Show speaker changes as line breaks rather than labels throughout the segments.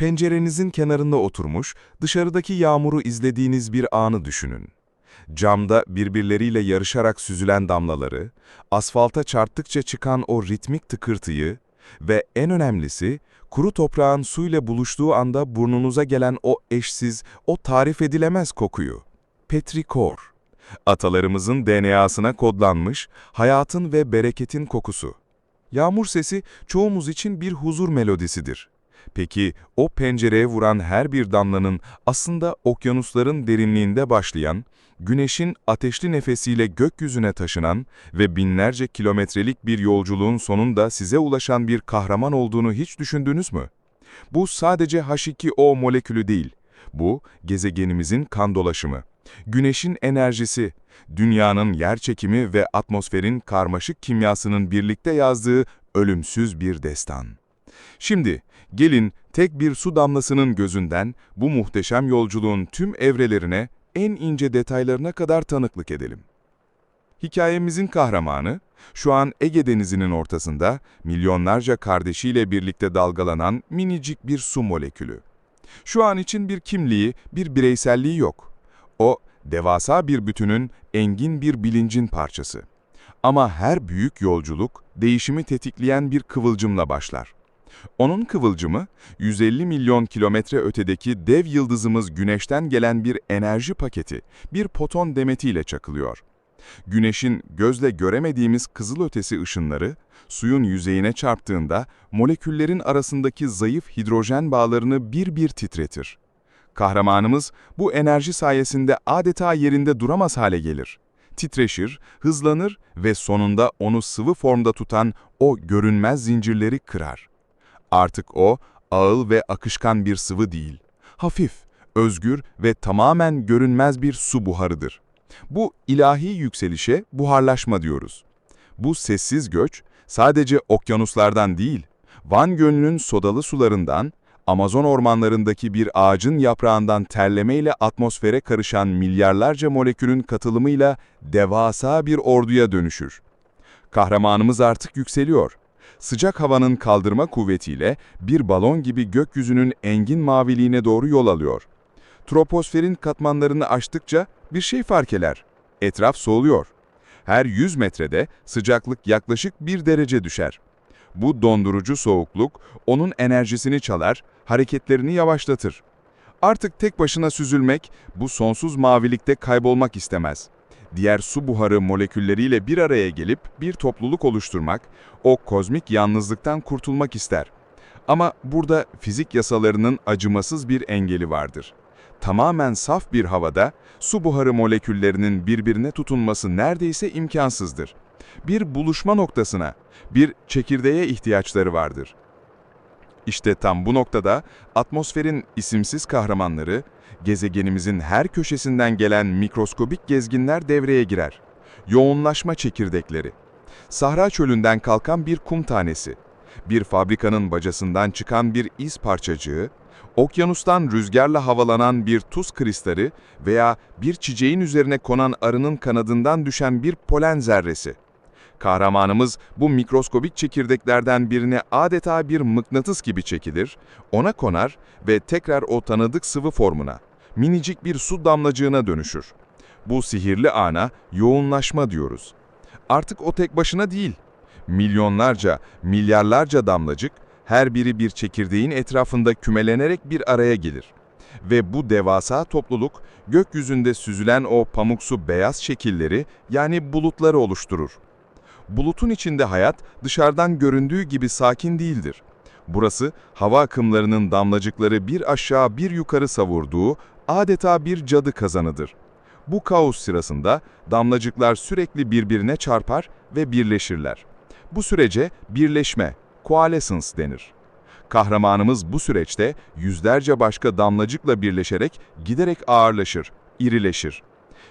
Pencerenizin kenarında oturmuş, dışarıdaki yağmuru izlediğiniz bir anı düşünün. Camda birbirleriyle yarışarak süzülen damlaları, asfalta çarptıkça çıkan o ritmik tıkırtıyı ve en önemlisi, kuru toprağın suyla buluştuğu anda burnunuza gelen o eşsiz, o tarif edilemez kokuyu. Petrikor. Atalarımızın DNA'sına kodlanmış, hayatın ve bereketin kokusu. Yağmur sesi çoğumuz için bir huzur melodisidir. Peki o pencereye vuran her bir damlanın aslında okyanusların derinliğinde başlayan, güneşin ateşli nefesiyle gökyüzüne taşınan ve binlerce kilometrelik bir yolculuğun sonunda size ulaşan bir kahraman olduğunu hiç düşündünüz mü? Bu sadece H2O molekülü değil, bu gezegenimizin kan dolaşımı. Güneşin enerjisi, dünyanın yer çekimi ve atmosferin karmaşık kimyasının birlikte yazdığı ölümsüz bir destan. Şimdi gelin tek bir su damlasının gözünden bu muhteşem yolculuğun tüm evrelerine, en ince detaylarına kadar tanıklık edelim. Hikayemizin kahramanı, şu an Ege Denizi'nin ortasında milyonlarca kardeşiyle birlikte dalgalanan minicik bir su molekülü. Şu an için bir kimliği, bir bireyselliği yok. O, devasa bir bütünün, engin bir bilincin parçası. Ama her büyük yolculuk, değişimi tetikleyen bir kıvılcımla başlar. Onun kıvılcımı, 150 milyon kilometre ötedeki dev yıldızımız Güneş'ten gelen bir enerji paketi, bir poton demetiyle çakılıyor. Güneşin gözle göremediğimiz kızılötesi ışınları, suyun yüzeyine çarptığında moleküllerin arasındaki zayıf hidrojen bağlarını bir bir titretir. Kahramanımız bu enerji sayesinde adeta yerinde duramaz hale gelir. Titreşir, hızlanır ve sonunda onu sıvı formda tutan o görünmez zincirleri kırar. Artık o, ağıl ve akışkan bir sıvı değil. Hafif, özgür ve tamamen görünmez bir su buharıdır. Bu ilahi yükselişe buharlaşma diyoruz. Bu sessiz göç sadece okyanuslardan değil, Van Gölü'nün sodalı sularından, Amazon ormanlarındaki bir ağacın yaprağından terlemeyle atmosfere karışan milyarlarca molekülün katılımıyla devasa bir orduya dönüşür. Kahramanımız artık yükseliyor. Sıcak havanın kaldırma kuvvetiyle bir balon gibi gökyüzünün engin maviliğine doğru yol alıyor. Troposferin katmanlarını aştıkça bir şey fark eder. Etraf soğuluyor. Her 100 metrede sıcaklık yaklaşık 1 derece düşer. Bu dondurucu soğukluk onun enerjisini çalar, hareketlerini yavaşlatır. Artık tek başına süzülmek, bu sonsuz mavilikte kaybolmak istemez. Diğer su buharı molekülleriyle bir araya gelip bir topluluk oluşturmak, o kozmik yalnızlıktan kurtulmak ister. Ama burada fizik yasalarının acımasız bir engeli vardır. Tamamen saf bir havada su buharı moleküllerinin birbirine tutunması neredeyse imkansızdır. Bir buluşma noktasına, bir çekirdeğe ihtiyaçları vardır. İşte tam bu noktada atmosferin isimsiz kahramanları, gezegenimizin her köşesinden gelen mikroskobik gezginler devreye girer. Yoğunlaşma çekirdekleri. Sahra çölünden kalkan bir kum tanesi, bir fabrikanın bacasından çıkan bir iz parçacığı, okyanustan rüzgarla havalanan bir tuz kristali veya bir çiçeğin üzerine konan arının kanadından düşen bir polen zerresi. Kahramanımız bu mikroskobik çekirdeklerden birine adeta bir mıknatıs gibi çekilir, ona konar ve tekrar o tanıdık sıvı formuna, minicik bir su damlacığına dönüşür. Bu sihirli ana yoğunlaşma diyoruz. Artık o tek başına değil. Milyonlarca, milyarlarca damlacık, her biri bir çekirdeğin etrafında kümelenerek bir araya gelir. Ve bu devasa topluluk, gökyüzünde süzülen o pamuksu beyaz şekilleri yani bulutları oluşturur. Bulutun içinde hayat dışarıdan göründüğü gibi sakin değildir. Burası hava akımlarının damlacıkları bir aşağı bir yukarı savurduğu adeta bir cadı kazanıdır. Bu kaos sırasında damlacıklar sürekli birbirine çarpar ve birleşirler. Bu sürece birleşme, coalescence denir. Kahramanımız bu süreçte yüzlerce başka damlacıkla birleşerek giderek ağırlaşır, irileşir.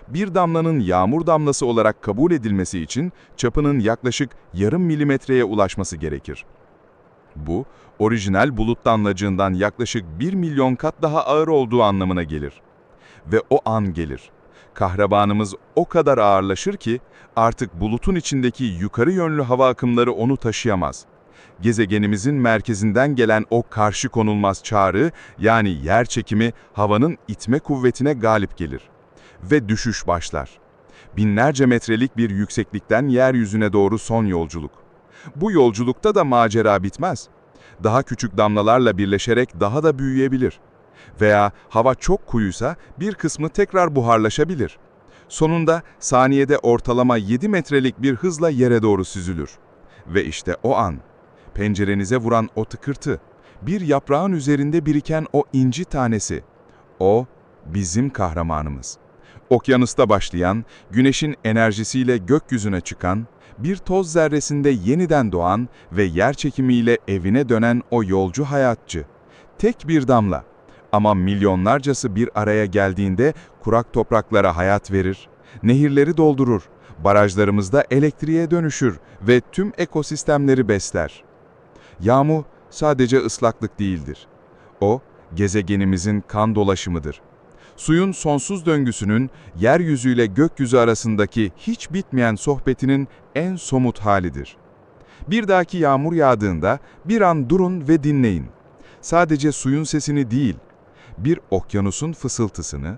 Bir damlanın yağmur damlası olarak kabul edilmesi için çapının yaklaşık yarım milimetreye ulaşması gerekir. Bu, orijinal bulut damlacığından yaklaşık 1 milyon kat daha ağır olduğu anlamına gelir. Ve o an gelir. Kahrabanımız o kadar ağırlaşır ki artık bulutun içindeki yukarı yönlü hava akımları onu taşıyamaz. Gezegenimizin merkezinden gelen o karşı konulmaz çağrı, yani yer çekimi, havanın itme kuvvetine galip gelir. Ve düşüş başlar. Binlerce metrelik bir yükseklikten yeryüzüne doğru son yolculuk. Bu yolculukta da macera bitmez. Daha küçük damlalarla birleşerek daha da büyüyebilir. Veya hava çok kuyuysa bir kısmı tekrar buharlaşabilir. Sonunda saniyede ortalama 7 metrelik bir hızla yere doğru süzülür. Ve işte o an, pencerenize vuran o tıkırtı, bir yaprağın üzerinde biriken o inci tanesi, o bizim kahramanımız. Okyanusta başlayan, güneşin enerjisiyle gökyüzüne çıkan, bir toz zerresinde yeniden doğan ve yer çekimiyle evine dönen o yolcu hayatçı. Tek bir damla ama milyonlarcası bir araya geldiğinde kurak topraklara hayat verir, nehirleri doldurur, barajlarımızda elektriğe dönüşür ve tüm ekosistemleri besler. Yağmur sadece ıslaklık değildir. O, gezegenimizin kan dolaşımıdır. Suyun sonsuz döngüsünün, yeryüzüyle gökyüzü arasındaki hiç bitmeyen sohbetinin en somut halidir. Bir dahaki yağmur yağdığında bir an durun ve dinleyin. Sadece suyun sesini değil, bir okyanusun fısıltısını,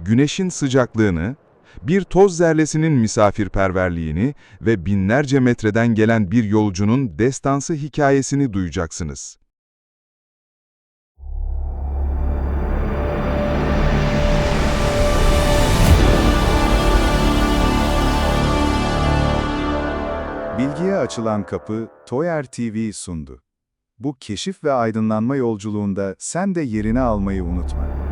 güneşin sıcaklığını, bir toz zerresinin misafirperverliğini ve binlerce metreden gelen bir yolcunun destansı hikayesini duyacaksınız.
Açılan kapı Toyer TV sundu. Bu keşif ve aydınlanma yolculuğunda sen de yerini almayı unutma.